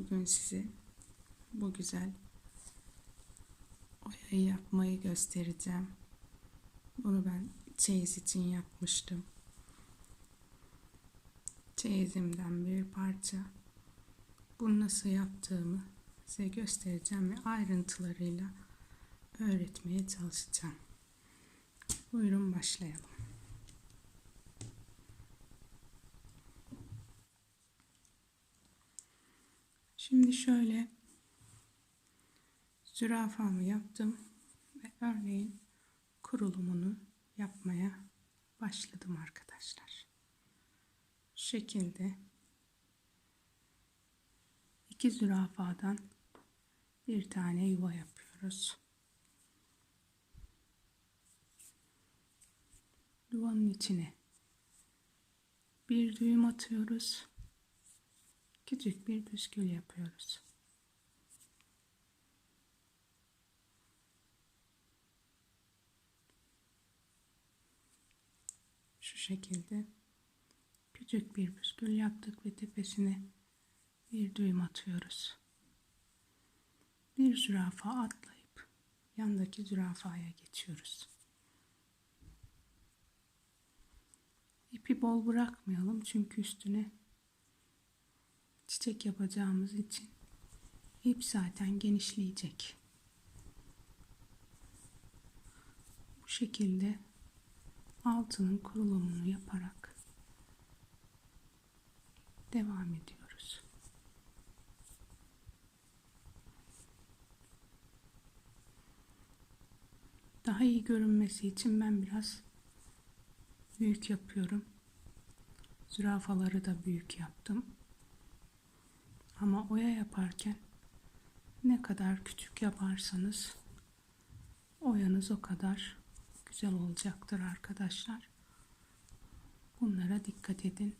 Bugün size bu güzel oyayı yapmayı göstereceğim. Bunu ben çeyiz için yapmıştım. Çeyizimden bir parça. Bunu nasıl yaptığımı size göstereceğim ve ayrıntılarıyla öğretmeye çalışacağım. Buyurun başlayalım. Şimdi şöyle zürafamı yaptım ve örneğin kurulumunu yapmaya başladım arkadaşlar. Şu şekilde iki zürafadan bir tane yuva yapıyoruz. Yuvanın içine bir düğüm atıyoruz küçük bir püskül yapıyoruz. Şu şekilde küçük bir püskül yaptık ve tepesine bir düğüm atıyoruz. Bir zürafa atlayıp yandaki zürafaya geçiyoruz. İpi bol bırakmayalım çünkü üstüne çiçek yapacağımız için ip zaten genişleyecek. Bu şekilde altının kurulumunu yaparak devam ediyoruz. Daha iyi görünmesi için ben biraz büyük yapıyorum. Zürafaları da büyük yaptım. Ama oya yaparken ne kadar küçük yaparsanız oyanız o kadar güzel olacaktır arkadaşlar. Bunlara dikkat edin.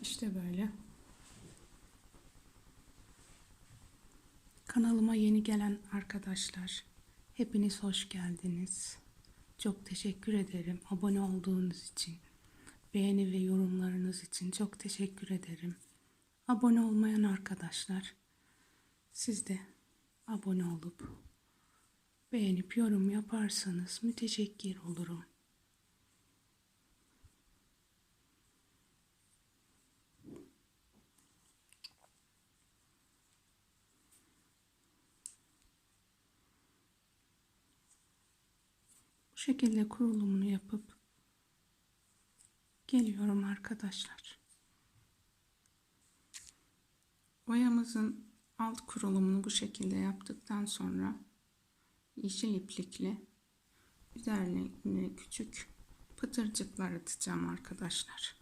İşte böyle. Kanalıma yeni gelen arkadaşlar, hepiniz hoş geldiniz. Çok teşekkür ederim abone olduğunuz için. Beğeni ve yorumlarınız için çok teşekkür ederim. Abone olmayan arkadaşlar siz de abone olup beğenip yorum yaparsanız müteşekkir olurum. Şekilde kurulumunu yapıp geliyorum arkadaşlar. Boyamızın alt kurulumunu bu şekilde yaptıktan sonra yeşil iplikle üzerine küçük pıtırcıklar atacağım arkadaşlar.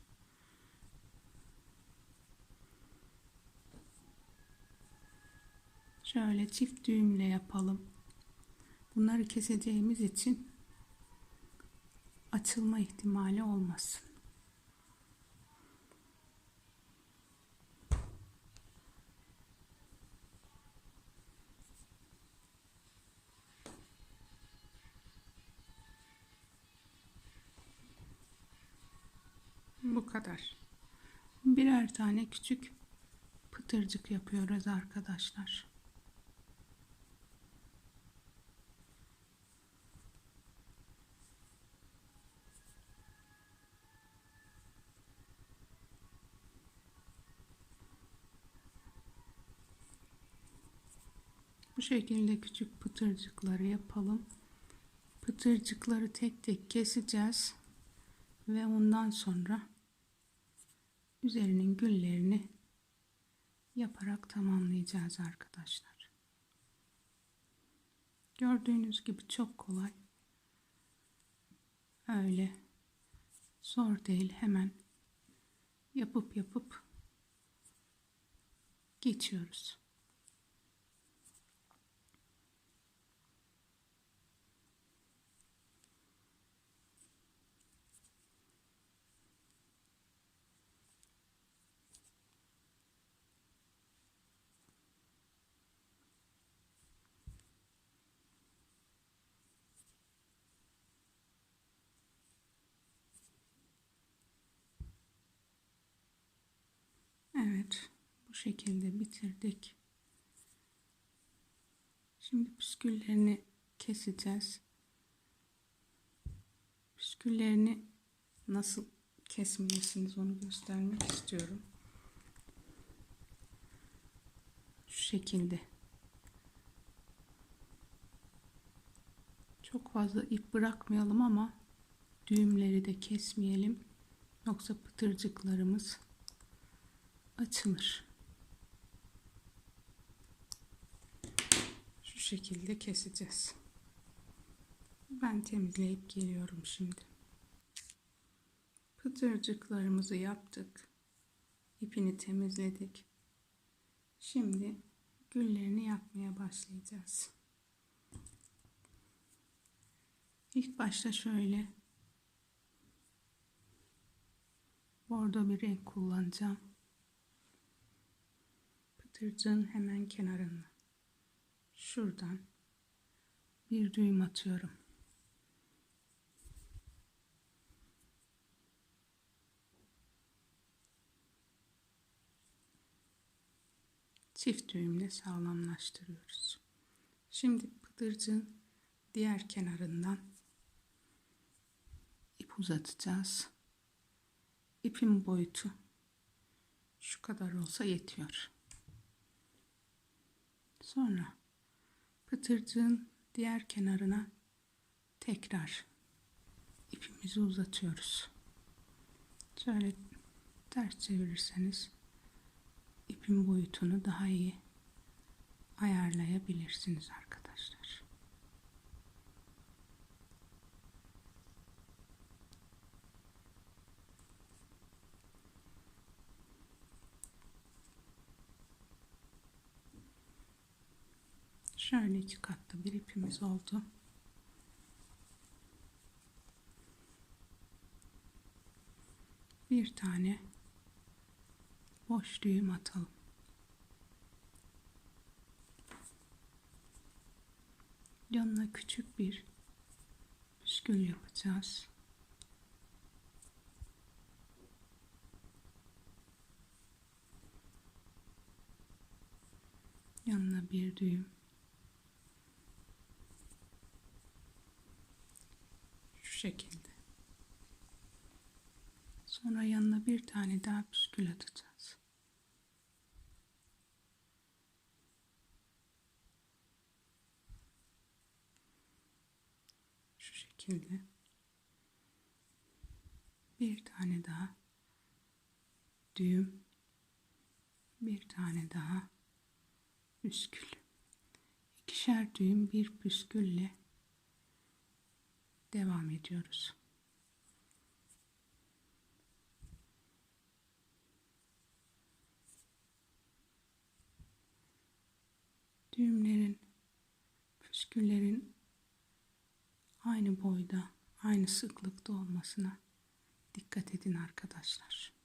Şöyle çift düğümle yapalım. Bunları keseceğimiz için açılma ihtimali olmasın. Bu kadar. Birer tane küçük pıtırcık yapıyoruz arkadaşlar. Bu şekilde küçük pıtırcıkları yapalım. Pıtırcıkları tek tek keseceğiz ve ondan sonra üzerinin güllerini yaparak tamamlayacağız arkadaşlar. Gördüğünüz gibi çok kolay. Öyle zor değil hemen yapıp yapıp geçiyoruz. Şekilde bitirdik. Şimdi püsküllerini keseceğiz. Püsküllerini nasıl kesmelisiniz onu göstermek istiyorum. Şu şekilde. Çok fazla ip bırakmayalım ama düğümleri de kesmeyelim. Yoksa pıtırcıklarımız açılır. Şu şekilde keseceğiz. Ben temizleyip geliyorum şimdi. Pıtırcıklarımızı yaptık. İpini temizledik. Şimdi güllerini yapmaya başlayacağız. İlk başta şöyle bordo bir renk kullanacağım. Pıtırcığın hemen kenarına şuradan bir düğüm atıyorum. Çift düğümle sağlamlaştırıyoruz. Şimdi pıtırcığın diğer kenarından ip uzatacağız. İpin boyutu şu kadar olsa yetiyor. Sonra pıtırcığın diğer kenarına tekrar ipimizi uzatıyoruz. Şöyle ters çevirirseniz ipin boyutunu daha iyi ayarlayabilirsiniz arkadaşlar. Şöyle iki katlı bir ipimiz oldu. Bir tane boş düğüm atalım. Yanına küçük bir püskül yapacağız. Yanına bir düğüm. Şekilde. Sonra yanına bir tane daha püskül atacağız. Şu şekilde. Bir tane daha düğüm. Bir tane daha püskül. İkişer düğüm bir püskülle devam ediyoruz. Düğümlerin, püsküllerin aynı boyda, aynı sıklıkta olmasına dikkat edin arkadaşlar.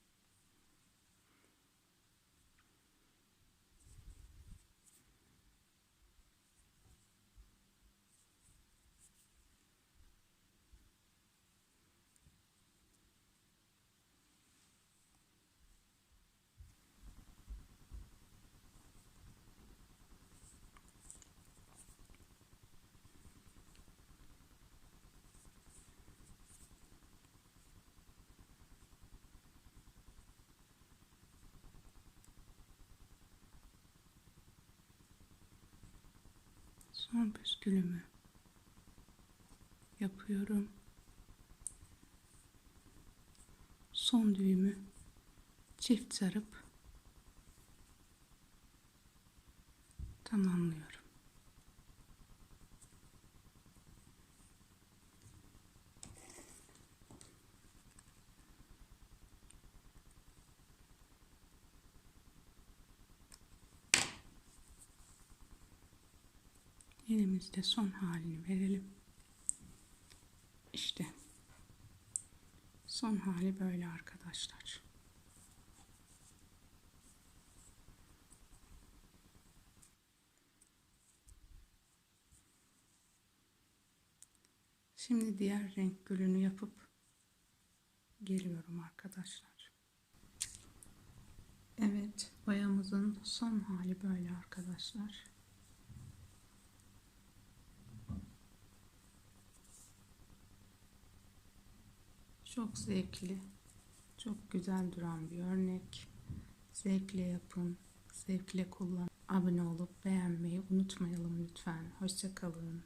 Son püskülümü yapıyorum. Son düğümü çift sarıp tamamlıyorum. Elimizde son halini verelim. İşte son hali böyle arkadaşlar. Şimdi diğer renk gülünü yapıp geliyorum arkadaşlar. Evet, boyamız Saçımızın son hali böyle arkadaşlar. Çok zevkli, çok güzel duran bir örnek. Zevkle yapın, zevkle kullanın. Abone olup beğenmeyi unutmayalım lütfen. Hoşçakalın.